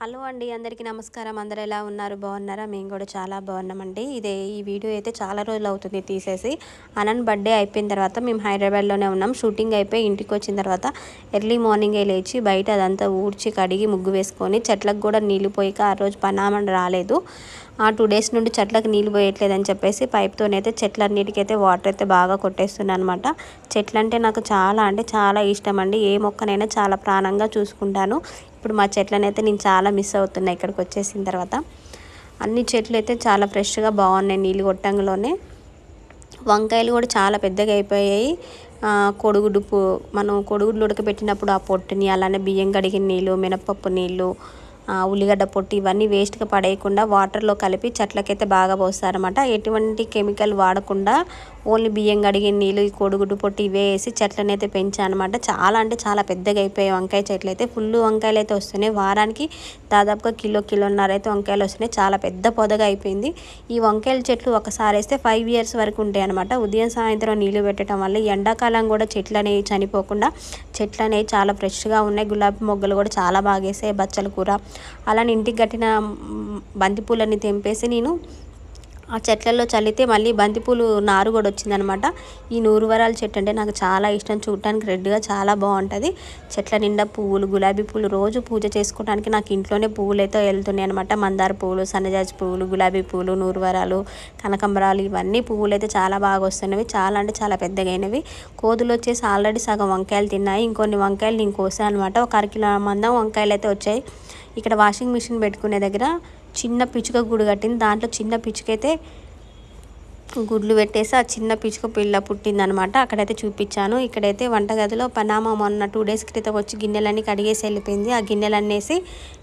Hello అండి అందరికీ నమస్కారం. అందరు ఎలా ఉన్నారు? బాగున్నారా? మేము కూడా చాలా బాగున్నామండి. ఇదే ఈ వీడియో అయితే చాలా రోజులు అవుతుంది తీసేసి. అనన్ బర్త్డే అయిపోయిన తర్వాత మేము హైదరాబాద్లోనే ఉన్నాం. షూటింగ్ అయిపోయి ఇంటికి వచ్చిన తర్వాత ఎర్లీ మార్నింగే లేచి బయట అదంతా ఊడ్చి కడిగి ముగ్గు వేసుకొని చెట్లకు కూడా నీళ్ళు పోయిక ఆ రోజు పనామని రాలేదు. ఆ టూ డేస్ నుండి చెట్లకు నీళ్ళు పోయట్లేదని చెప్పేసి పైప్తోనైతే చెట్లన్నిటికైతే వాటర్ అయితే బాగా కొట్టేస్తున్నాను అనమాట. చెట్లంటే నాకు చాలా అంటే చాలా ఇష్టం అండి. ఏ మొక్కనైనా చాలా ప్రాణంగా చూసుకుంటాను. ఇప్పుడు మా చెట్లనైతే నేను చాలా మిస్ అవుతున్నా ఇక్కడికి వచ్చేసిన తర్వాత. అన్ని చెట్లు అయితే చాలా ఫ్రెష్గా బాగున్నాయి నీళ్ళు కొట్టంలోనే వంకాయలు కూడా చాలా పెద్దగా అయిపోయాయి. కొడుగుడు మనం కొడుగుడ్లు ఉడకబెట్టినప్పుడు ఆ పొట్టుని అలానే బియ్యం కడిగిన నీళ్ళు మినపప్పు నీళ్ళు ఉల్లిగడ్డ పొట్టు ఇవన్నీ వేస్ట్గా పడేయకుండా వాటర్లో కలిపి చెట్లకైతే బాగా పోస్తారనమాట ఎటువంటి కెమికల్ వాడకుండా ఓన్లీ బియ్యం కడిగిన నీళ్ళు ఈ కొడుగుడ్డు పొట్టు ఇవే వేసి చెట్లను అయితే పెంచానమాట. చాలా అంటే చాలా పెద్దగా అయిపోయాయి వంకాయ చెట్లు అయితే. ఫుల్ వంకాయలు అయితే వస్తున్నాయి. వారానికి దాదాపుగా కిలో కిలోన్నర అయితే వంకాయలు వస్తున్నాయి. చాలా పెద్ద పొదగా అయిపోయింది. ఈ వంకాయల చెట్లు ఒకసారి వేస్తే ఫైవ్ ఇయర్స్ వరకు ఉంటాయి అనమాట ఉదయం సాయంత్రం నీళ్ళు పెట్టడం వల్ల ఎండాకాలం కూడా చెట్లు అనేవి చనిపోకుండా చెట్లు అనేవి చాలా ఫ్రెష్గా ఉన్నాయి. గులాబీ మొగ్గలు కూడా చాలా బాగా వేసాయి బచ్చల కూర. అలానే ఇంటికి కట్టిన బంతిపూలని తెంపేసి నేను ఆ చెట్లలో చల్లితే మళ్ళీ బంతిపూలు నారు కూడా వచ్చిందనమాట. ఈ నూరువరాల చెట్టు అంటే నాకు చాలా ఇష్టం. చూడటానికి రెడ్గా చాలా బాగుంటుంది. చెట్ల నిండా పువ్వులు గులాబీ పూలు రోజు పూజ చేసుకోవడానికి నాకు ఇంట్లోనే పువ్వులు అయితే వెళ్తున్నాయి అనమాట. మందార పువ్వులు సన్నజాజి పువ్వులు గులాబీ పువ్వులు నూరువరాలు కనకంబరాలు ఇవన్నీ పువ్వులు అయితే చాలా బాగా వస్తున్నవి. చాలా అంటే చాలా పెద్దగైనవి. కోతులు వచ్చేసి ఆల్రెడీ సగం వంకాయలు తిన్నాయి. ఇంకొన్ని వంకాయలు నేను కోసాను అనమాట. ఒక అరకిలో మందం వంకాయలు అయితే వచ్చాయి. ఇక్కడ వాషింగ్ మిషన్ పెట్టుకునే దగ్గర చిన్న పిచ్చుక గుడి కట్టింది. దాంట్లో చిన్న పిచ్చుకైతే గుడ్లు పెట్టేసి ఆ చిన్న పిచ్చుక పిల్ల పుట్టిందనమాట. అక్కడైతే చూపించాను. ఇక్కడైతే వంటగదిలో పనామా మొన్న టూ డేస్ క్రితం వచ్చి గిన్నెలన్నీ కడిగేసి వెళ్ళిపోయింది. ఆ గిన్నెలన్నేసి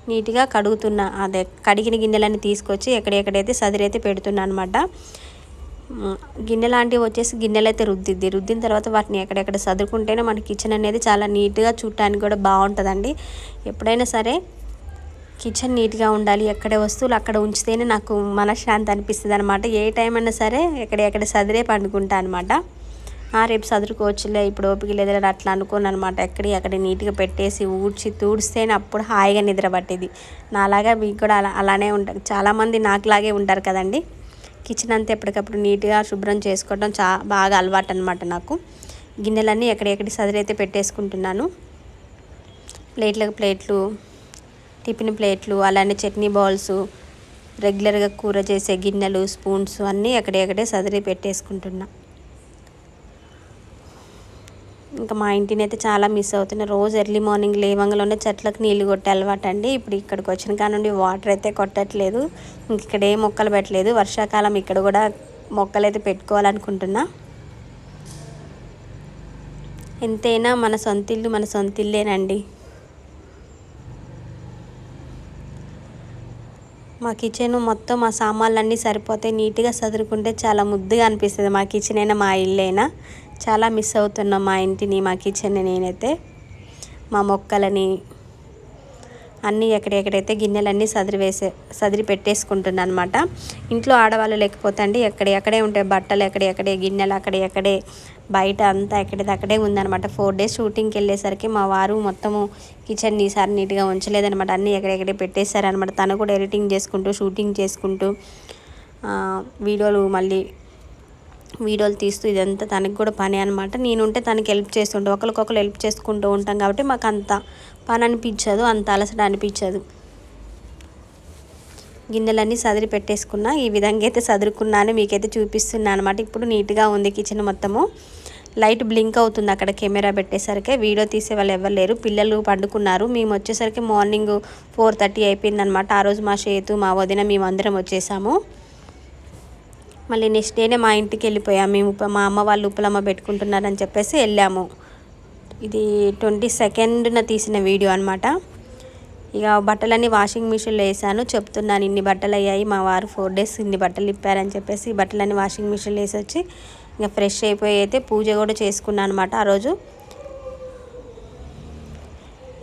నీట్గా కడుగుతున్నా. అదే కడిగిన గిన్నెలన్నీ తీసుకొచ్చి ఎక్కడెక్కడైతే సదిరైతే పెడుతున్నా అనమాట గిన్నె లాంటివి వచ్చేసి గిన్నెలు అయితే రుద్దిద్ది. రుద్దిన తర్వాత వాటిని ఎక్కడెక్కడ సదురుకుంటేనే మన కిచెన్ అనేది చాలా నీట్గా చూడటానికి కూడా బాగుంటుందండి. ఎప్పుడైనా సరే కిచెన్ నీట్గా ఉండాలి ఎక్కడ వస్తువులు అక్కడ ఉంచితేనే నాకు మనశ్శాంతి అనిపిస్తుంది అనమాట ఏ టైం అయినా సరే ఎక్కడెక్కడ సదిరే పండుకుంటా అనమాట రేపు చదువుకోవచ్చులే ఇప్పుడు ఓపిక లేదా అట్లా అనుకోను అనమాట ఎక్కడి అక్కడ నీట్గా పెట్టేసి ఊడ్చి తూడిస్తేనే అప్పుడు హాయిగా నిద్ర పట్టేది. నాలాగా మీకు కూడా అలా అలానే ఉంటారు చాలామంది నాకులాగే ఉంటారు కదండి. కిచెన్ అంతా ఎప్పటికప్పుడు నీట్గా శుభ్రం చేసుకోవడం చా బాగా అలవాటు అనమాట నాకు. గిన్నెలన్నీ ఎక్కడెక్కడి సదిరైతే పెట్టేసుకుంటున్నాను. ప్లేట్లకు ప్లేట్లు టిఫిన్ ప్లేట్లు అలానే చట్నీ బౌల్స్ రెగ్యులర్గా కూర చేసే గిన్నెలు స్పూన్స్ అన్నీ ఎక్కడెక్కడే సదిరి పెట్టేసుకుంటున్నా. ఇంకా మా ఇంటిని అయితే చాలా మిస్ అవుతున్నా. రోజు ఎర్లీ మార్నింగ్ లేవంగలోనే చెట్లకు నీళ్ళు కొట్టే అలవాటు అండి ఇప్పుడు ఇక్కడికి వచ్చిన కానుండి వాటర్ అయితే కొట్టట్లేదు. ఇంక ఇక్కడ ఏ మొక్కలు పెట్టలేదు. వర్షాకాలం ఇక్కడ కూడా మొక్కలు అయితే పెట్టుకోవాలనుకుంటున్నా. ఎంతైనా మన సొంత ఇల్లు మన సొంత మా కిచెన్ మొత్తం మా సామాన్లు సరిపోతాయి నీట్గా సదురుకుంటే చాలా ముద్దుగా అనిపిస్తుంది. మా కిచెన్ అయినా మా ఇల్లైనా చాలా మిస్ అవుతున్నాం మా ఇంటిని మా కిచెన్ నేనైతే. మా మొక్కలని అన్నీ ఎక్కడెక్కడైతే గిన్నెలన్నీ సదిరి వేసే సదిరి పెట్టేసుకుంటున్నాను అనమాట ఇంట్లో ఆడవాళ్ళు లేకపోతే అండి ఎక్కడే ఉంటాయి బట్టలు ఎక్కడే గిన్నెలు అక్కడే ఎక్కడే బయట అంతా ఎక్కడిదక్కడే ఉందనమాట ఫోర్ డేస్ షూటింగ్కి వెళ్ళేసరికి మా వారు మొత్తము కిచెన్ ఈసారి నీట్గా ఉంచలేదనమాట అన్నీ ఎక్కడెక్కడే పెట్టేశారనమాట తను కూడా ఎడిటింగ్ చేసుకుంటూ షూటింగ్ చేసుకుంటూ వీడియోలు మళ్ళీ వీడియోలు తీస్తూ ఇదంతా తనకి కూడా పని అనమాట నేనుంటే తనకి హెల్ప్ చేస్తుంటే ఒకరికొకరు హెల్ప్ చేసుకుంటూ ఉంటాం కాబట్టి మాకు అంత పని అనిపించదు అంత అలసట అనిపించదు గిన్నెలన్నీ సదిరి పెట్టేసుకున్నా ఈ విధంగా అయితే సదురుకున్నాను మీకైతే చూపిస్తున్నా అనమాట ఇప్పుడు నీట్గా ఉంది కిచెన్ మొత్తము. లైట్ బ్లింక్ అవుతుంది అక్కడ కెమెరా పెట్టేసరికి. వీడియో తీసే వాళ్ళు ఎవరు లేరు. పిల్లలు పండుకున్నారు. మేము వచ్చేసరికి మార్నింగ్ ఫోర్ థర్టీ అయిపోయిందనమాట ఆ రోజు మా చేతు మా వదిన మేము అందరం వచ్చేసాము. మళ్ళీ నెక్స్ట్ డేనే మా ఇంటికి వెళ్ళిపోయాము మేము మా అమ్మ వాళ్ళు ఉప్పులమ్మ పెట్టుకుంటున్నారని చెప్పేసి వెళ్ళాము. ఇది ట్వంటీ సెకండ్న తీసిన వీడియో అనమాట ఇక బట్టలన్నీ వాషింగ్ మిషన్లో వేసాను. చెప్తున్నాను ఇన్ని బట్టలు అయ్యాయి మా వారు ఫోర్ డేస్ ఇన్ని బట్టలు ఇప్పారని చెప్పేసి బట్టలన్నీ వాషింగ్ మిషన్లో వేసి వచ్చి ఇంకా ఫ్రెష్ అయిపోయి అయితే పూజ కూడా చేసుకున్నాను అనమాట ఆ రోజు.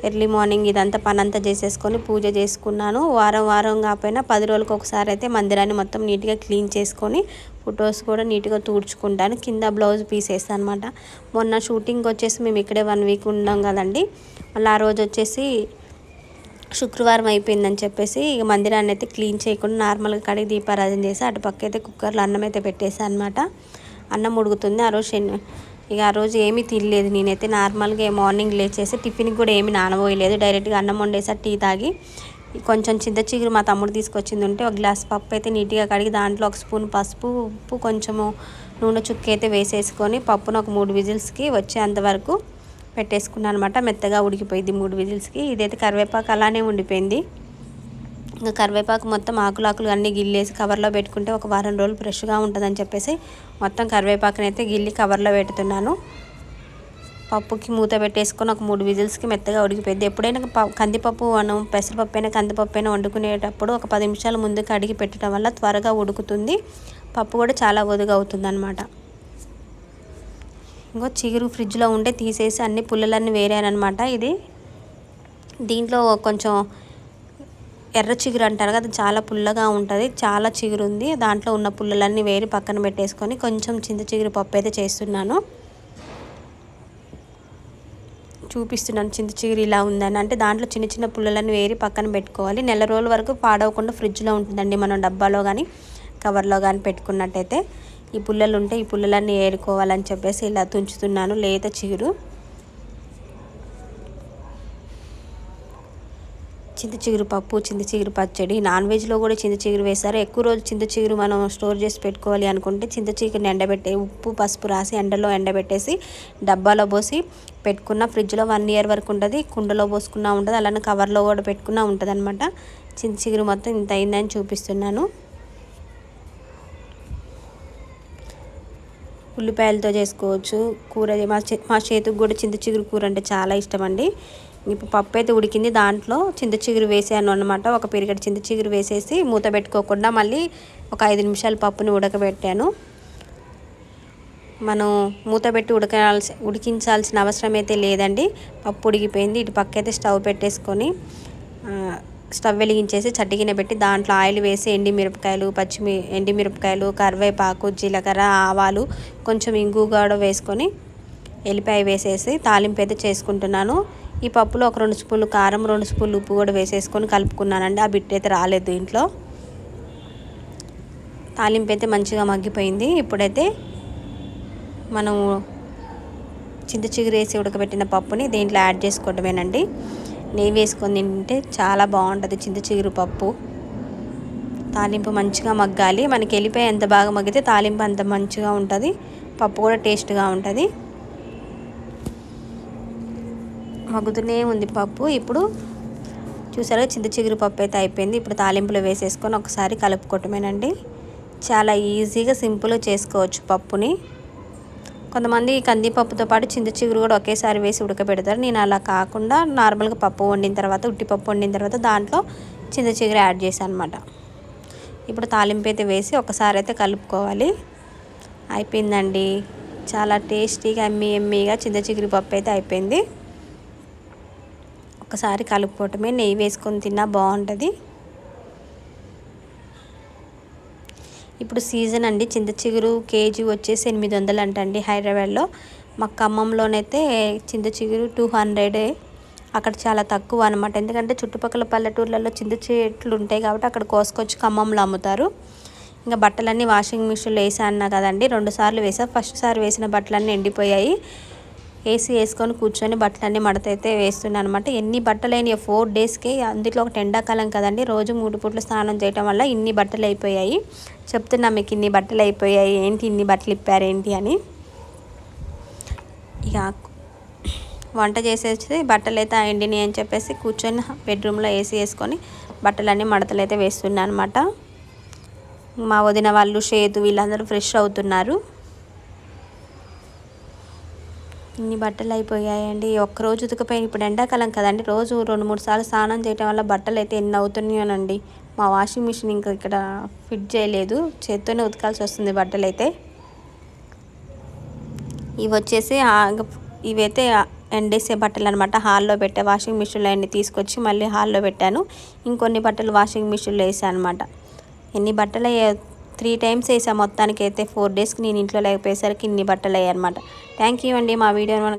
ఎర్లీ మార్నింగ్ ఇదంతా పనంతా చేసేసుకొని పూజ చేసుకున్నాను. వారం వారం కాకపోయినా పది రోజులకు ఒకసారి అయితే మందిరాన్ని మొత్తం నీట్గా క్లీన్ చేసుకొని ఫొటోస్ కూడా నీట్గా తూడ్చుకుంటాను. కింద బ్లౌజ్ పీస్ వేస్తాను అనమాట మొన్న షూటింగ్ వచ్చేసి మేము ఇక్కడే వన్ వీక్ ఉన్నాం కదండి. మళ్ళీ ఆ రోజు వచ్చేసి శుక్రవారం అయిపోయిందని చెప్పేసి ఇక మందిరాన్ని అయితే క్లీన్ చేయకుండా నార్మల్గా కడిగి దీపారాధన చేసి అటు పక్క అయితే కుక్కర్లో అన్నం అయితే పెట్టేసాను అనమాట అన్నం ఉడుకుతుంది. ఆ రోజు శని ఇక ఆ రోజు ఏమీ తినలేదు. నేనైతే నార్మల్గా మార్నింగ్ లేచేసి టిఫిన్కి కూడా ఏమి నానబోయలేదు. డైరెక్ట్గా అన్నం వండేసా టీ తాగి కొంచెం చింత చిగురు మా తమ్ముడు తీసుకొచ్చింది ఉంటే ఒక గ్లాస్ పప్పు అయితే నీట్గా కడిగి దాంట్లో ఒక స్పూన్ పసుపు ఉప్పు కొంచెము నూనె చుక్క అయితే వేసేసుకొని పప్పును ఒక మూడు విజిల్స్కి వచ్చేంతవరకు పెట్టేసుకున్నాను అనమాట మెత్తగా ఉడికిపోయింది మూడు విజిల్స్కి. ఇదైతే కరివేపాకు అలానే ఉండిపోయింది. ఇంకా కరివేపాకు మొత్తం ఆకులు ఆకులు అన్నీ గిల్లేసి కవర్లో పెట్టుకుంటే ఒక వారం రోజులు ఫ్రెష్గా ఉంటుందని చెప్పేసి మొత్తం కరివేపాకుని అయితే గిల్లి కవర్లో పెడుతున్నాను. పప్పుకి మూత పెట్టేసుకొని ఒక మూడు విజిల్స్కి మెత్తగా ఉడికిపోయింది. ఎప్పుడైనా కందిపప్పు మనం పెసరపప్పు అయినా కందిపప్పు అయినా వండుకునేటప్పుడు ఒక పది నిమిషాల ముందు కడిగి పెట్టడం వల్ల త్వరగా ఉడుకుతుంది. పప్పు కూడా చాలా ఒదుగా అవుతుంది అనమాట ఇంకో చిగురు ఫ్రిడ్జ్లో ఉంటే తీసేసి అన్ని పుల్లలన్నీ వేరానమాట ఇది. దీంట్లో కొంచెం ఎర్ర చిగురు అంటారు కదా చాలా పుల్లగా ఉంటుంది చాలా చిగురు ఉంది. దాంట్లో ఉన్న పుల్లలన్నీ వేరి పక్కన పెట్టేసుకొని కొంచెం చింత చిగురు పప్పు అయితే చేస్తున్నాను. చూపిస్తున్నాను చింత చిగురు ఇలా ఉందని. అంటే దాంట్లో చిన్న చిన్న పుల్లలన్నీ వేరి పక్కన పెట్టుకోవాలి. నెల రోజుల వరకు పాడవకుండా ఫ్రిడ్జ్లో ఉంటుందండి మనం డబ్బాలో కానీ కవర్లో కానీ పెట్టుకున్నట్టయితే. ఈ పుల్లలు ఉంటే ఈ పుల్లలన్నీ ఏరుకోవాలని చెప్పేసి ఇలా తుంచుతున్నాను లేత చిగురు. చింత చిగురు పప్పు చింత చిగురు పచ్చడి. నాన్ వెజ్లో కూడా చింత చిగురు వేస్తారు ఎక్కువ రోజు చింత చిగురు మనం స్టోర్ చేసి పెట్టుకోవాలి అనుకుంటే చింత చిగురుని ఎండబెట్టే ఉప్పు పసుపు రాసి ఎండలో ఎండబెట్టేసి డబ్బాలో పోసి పెట్టుకున్న ఫ్రిడ్జ్లో వన్ ఇయర్ వరకు ఉంటుంది. కుండలో పోసుకున్నా ఉంటుంది. అలానే కవర్లో కూడా పెట్టుకున్నా ఉంటుంది అనమాట చింత చిగురు మొత్తం ఇంత అయిందని చూపిస్తున్నాను. ఉల్లిపాయలతో చేసుకోవచ్చు. కూర మా చే మా చేతికి కూడా చింత చిగురు కూర అంటే చాలా ఇష్టం అండి. ఇప్పుడు పప్పు అయితే ఉడికింది. దాంట్లో చింత చిగురు వేసాను అనమాట ఒక పెరిగడి చింత చిగురు వేసేసి మూత పెట్టుకోకుండా మళ్ళీ ఒక ఐదు నిమిషాలు పప్పుని ఉడకబెట్టాను. మనం మూత పెట్టి ఉడకాల్సి ఉడికించాల్సిన అవసరం అయితే లేదండి. పప్పు ఉడికిపోయింది. ఇటు పక్క అయితే స్టవ్ పెట్టేసుకొని స్టవ్ వెలిగించేసి చట్టిగిన పెట్టి దాంట్లో ఆయిల్ వేసి ఎండి మిరపకాయలు పచ్చిమి ఎండి మిరపకాయలు కరివేపాకు జీలకర్ర ఆవాలు కొంచెం ఇంగు కూడా వేసుకొని ఎల్లిపాయ వేసేసి తాలింపు అయితే చేసుకుంటున్నాను. ఈ పప్పులో ఒక రెండు స్పూన్లు కారం రెండు స్పూన్లు ఉప్పు కూడా వేసేసుకొని కలుపుకున్నానండి. ఆ బిట్ అయితే రాలేదు ఇంట్లో. తాలింపు అయితే మంచిగా మగ్గిపోయింది. ఇప్పుడైతే మనము చింత చిగురు వేసి ఉడకబెట్టిన పప్పుని దీంట్లో యాడ్ చేసుకోవడమేనండి నెయ్యి వేసుకొని తింటే చాలా బాగుంటుంది చింత చిగురు పప్పు. తాలింపు మంచిగా మగ్గాలి. మనకి వెళ్ళిపోయి ఎంత బాగా మగ్గితే తాలింపు అంత మంచిగా ఉంటుంది. పప్పు కూడా టేస్ట్గా ఉంటుంది. మగ్గుతూనే ఉంది పప్పు. ఇప్పుడు చూసారా చింత చిగురు పప్పు అయితే అయిపోయింది. ఇప్పుడు తాలింపులో వేసేసుకొని ఒకసారి కలుపుకోవటమేనండి. చాలా ఈజీగా సింపుల్గా చేసుకోవచ్చు పప్పుని. కొంతమంది కందిపప్పుతో పాటు చింత చిగురు కూడా ఒకేసారి వేసి ఉడకబెడతారు. నేను అలా కాకుండా నార్మల్గా పప్పు వండిన తర్వాత ఉట్టిపప్పు వండిన తర్వాత దాంట్లో చింత చిగురు యాడ్ చేశాను అనమాట ఇప్పుడు తాలింపు అయితే వేసి ఒకసారి అయితే కలుపుకోవాలి. అయిపోయిందండి. చాలా టేస్టీగా ఎమ్మి ఎమ్మిగా చింత చిగురు పప్పు అయితే అయిపోయింది. ఒకసారి కలుపుకోవటమే నెయ్యి వేసుకొని తిన్నా బాగుంటుంది. ఇప్పుడు సీజన్ అండి. చింత చిగురు కేజీ వచ్చేసి ఎనిమిది వందలు అంటండి హైదరాబాద్లో. మా ఖమ్మంలోనైతే చింత చిగురు టూ హండ్రెడే. అక్కడ చాలా తక్కువ అనమాట ఎందుకంటే చుట్టుపక్కల పల్లెటూర్లలో చింత చెట్లు ఉంటాయి కాబట్టి అక్కడ కోసుకొచ్చి ఖమ్మంలో అమ్ముతారు. ఇంకా బట్టలన్నీ వాషింగ్ మిషన్లో వేసా అన్నా కదండి. రెండు సార్లు వేసా. ఫస్ట్ సారి వేసిన బట్టలన్నీ ఎండిపోయాయి. ఏసీ వేసుకొని కూర్చొని బట్టలన్నీ మడతైతే వేస్తున్నాను అనమాట ఎన్ని బట్టలు అయినాయి ఫోర్ డేస్కి అందులో ఒక ఎండాకాలం కదండి. రోజు మూడు పూట్లు స్నానం చేయటం వల్ల ఇన్ని బట్టలు అయిపోయాయి. చెప్తున్నా మీకు ఇన్ని బట్టలు అయిపోయాయి. ఏంటి ఇన్ని బట్టలు ఇప్పారేంటి అని. ఇక వంట చేసేసి బట్టలు అయితే అయ్యండి అని చెప్పేసి కూర్చొని బెడ్రూమ్లో ఏసీ వేసుకొని బట్టలన్నీ మడతలు అయితే వేస్తున్నాను అనమాట మా వదిన వాళ్ళు షేతు వీళ్ళందరూ ఫ్రెష్ అవుతున్నారు. ఇన్ని బట్టలు అయిపోయాయండి. ఒక్కరోజు ఉతకపోయి ఇప్పుడు ఎండాకాలం కదండి. రోజు రెండు మూడు సార్లు స్నానం చేయటం వల్ల బట్టలు అయితే ఎన్ని అవుతున్నాయోనండి. మా వాషింగ్ మిషన్ ఇంకా ఇక్కడ ఫిట్ చేయలేదు. చేత్తోనే ఉతకాల్సి వస్తుంది బట్టలు అయితే ఇవి వచ్చేసి ఇవైతే ఎండేసే బట్టలు అనమాట హాల్లో పెట్టే వాషింగ్ మిషన్లో అన్ని తీసుకొచ్చి మళ్ళీ హాల్లో పెట్టాను. ఇంకొన్ని బట్టలు వాషింగ్ మిషన్లో వేసాను అనమాట ఎన్ని బట్టలు త్రీ టైమ్స్ వేసా. మొత్తానికి అయితే ఫోర్ డేస్కి నేను ఇంట్లో లేకపోయేసరికి ఇన్ని బట్టలు అయ్యాయి అనమాట థ్యాంక్ యూ అండి మా వీడియో